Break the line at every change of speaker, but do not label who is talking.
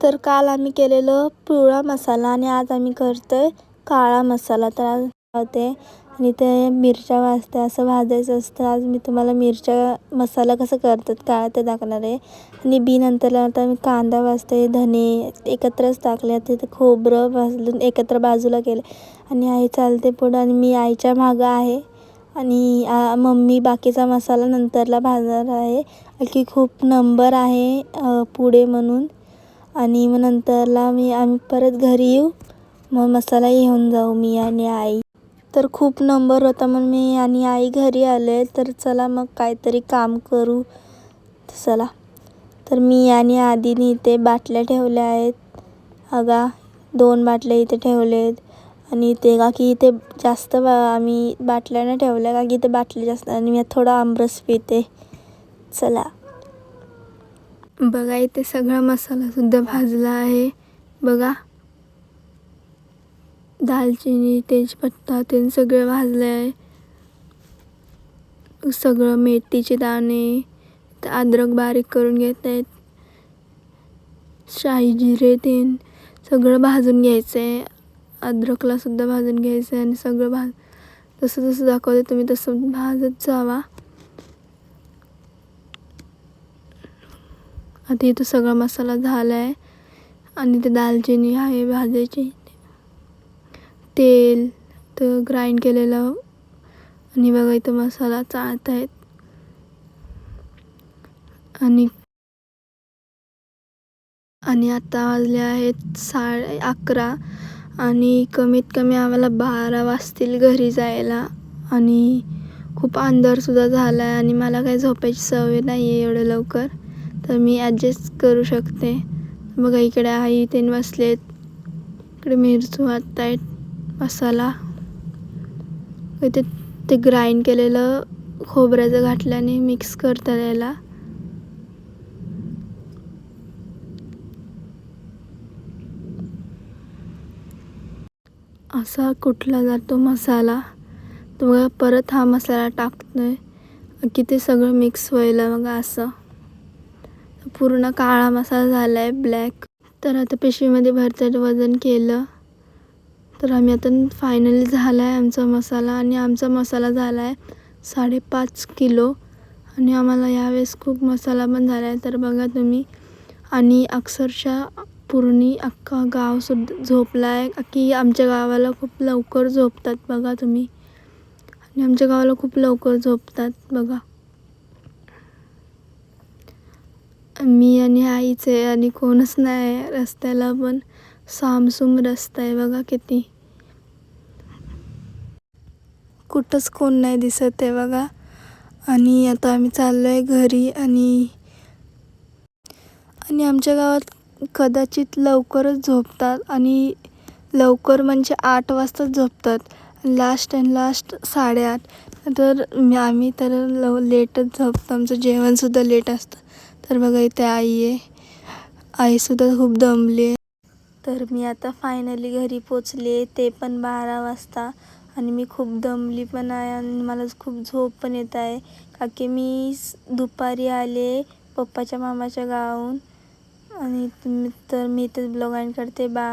तर काल आम्ही केलेलं पिवळा मसाला आणि आज आम्ही करतोय काळा मसाला. तर आज होते आणि ते मिरच्या वाजते असं भाजायचं असतं. आज मी तुम्हाला मिरच्या मसाला कसं करतात काळा ते दाखवणार आहे. आणि बी नंतर आता मी कांदा वाजते धने एकत्रच टाकले. तिथे खोबरं भाजून एकत्र बाजूला केले. आणि आई चालते पुढं आणि मी आईच्या मागं आहे. आणि मम्मी बाकीचा मसाला नंतरला भाजणार आहे. की खूप नंबर आहे पुढे म्हणून. आणि मग नंतरला मी आम्ही परत घरी येऊ. मग मसाला घेऊन जाऊ मी आणि आई. तर खूप नंबर होता म्हणून मी आणि आई घरी आले. तर चला मग काहीतरी काम करू. चला. तर मी आणि आधीने इथे बाटल्या ठेवल्या आहेत. अगा दोन बाटल्या इथे ठेवलेत. आणि ते का की इथे जास्त बा आम्ही बाटल्या नाही ठेवल्या. का की इथे बाटल्या जास्त आणि मी थोडा आमरस पिते. चला. बघा इथे सगळा मसालासुद्धा भाजला आहे. बघा. दालचिनी तेजपत्ता ते सगळं भाजलं आहे सगळं मेथीचे दाणे अद्रक बारीक करून घेत आहेत. शाही जिरे तेन सगळं भाजून घ्यायचं आहे अद्रकला सुद्धा भाजून घ्यायचं आहे आणि सगळं भाज जसं जसं दाखवते तुम्ही तसं भाजत जावा. आता इथं सगळा मसाला झाला आहे आणि ते दालचिनी आहे भाजायची. तेल तर ग्राइंड केलेलं. आणि बघा इथं मसाला चाळत आहेत आणि आणि आता वाजले आहेत साडे अकरा. आणि कमीत कमी आम्हाला बारा वाजतील घरी जायला. आणि खूप अंधारसुद्धा झाला आहे आणि मला काही झोपायची सवय नाही आहे एवढं लवकर. तर मी ॲडजस्ट करू शकते. बघा इकडे आई ते बसलेत. इकडे मिरचू वाटतायत मसाला. इथे ते ग्राइंड केलेलं खोबऱ्याचं घातल्याने मिक्स करतात याला. असा कुठला जातो मसाला? तर बघा परत हा मसाला टाकतोय. की ते सगळं मिक्स व्हायला बघा असं. पूर्ण काळा मसाला झाला आहे ब्लॅक तर आता पिशवीमध्ये भरतात वजन केलं. तर आम्ही आता फायनली झाला आहे आमचा मसाला आणि आमचा मसाला झाला आहे साडेपाच किलो. आणि आम्हाला यावेळेस खूप मसाला पण झाला आहे तर बघा तुम्ही. आणि अक्षरशः पूर्णी अख्खा गावसुद्धा झोपला आहे की आमच्या गावाला खूप लवकर झोपतात बघा तुम्ही. आणि आमच्या गावाला खूप लवकर झोपतात बघा. मी आणि आईचे आणि कोणच नाही आहे रस्त्याला पण सामसूम रस्ता आहे बघा किती. कुठंच कोण नाही दिसत आहे बघा. आणि आता आम्ही चाललो आहे घरी आणि आणि आमच्या गावात कदाचित लवकरच झोपतात आणि लवकर म्हणजे आठ वाजताच झोपतात. लास्ट अँड लास्ट साडेआठ. तर आम्ही तर लव लेटच झोपतो. आमचं जेवणसुद्धा लेट असतं. तर बघा इथे आई आहे. आईसुद्धा खूप दमली आहे. तर मी आता फायनली घरी पोचले. ते पण बारा वाजता आणि मी खूप दमली पण आहे आणि मला खूप झोप पण येत आहे. का की मी दुपारी आले पप्पाच्या मामाच्या गावाहून आणि तर मी इथेच ब्लॉग अँड करते. बा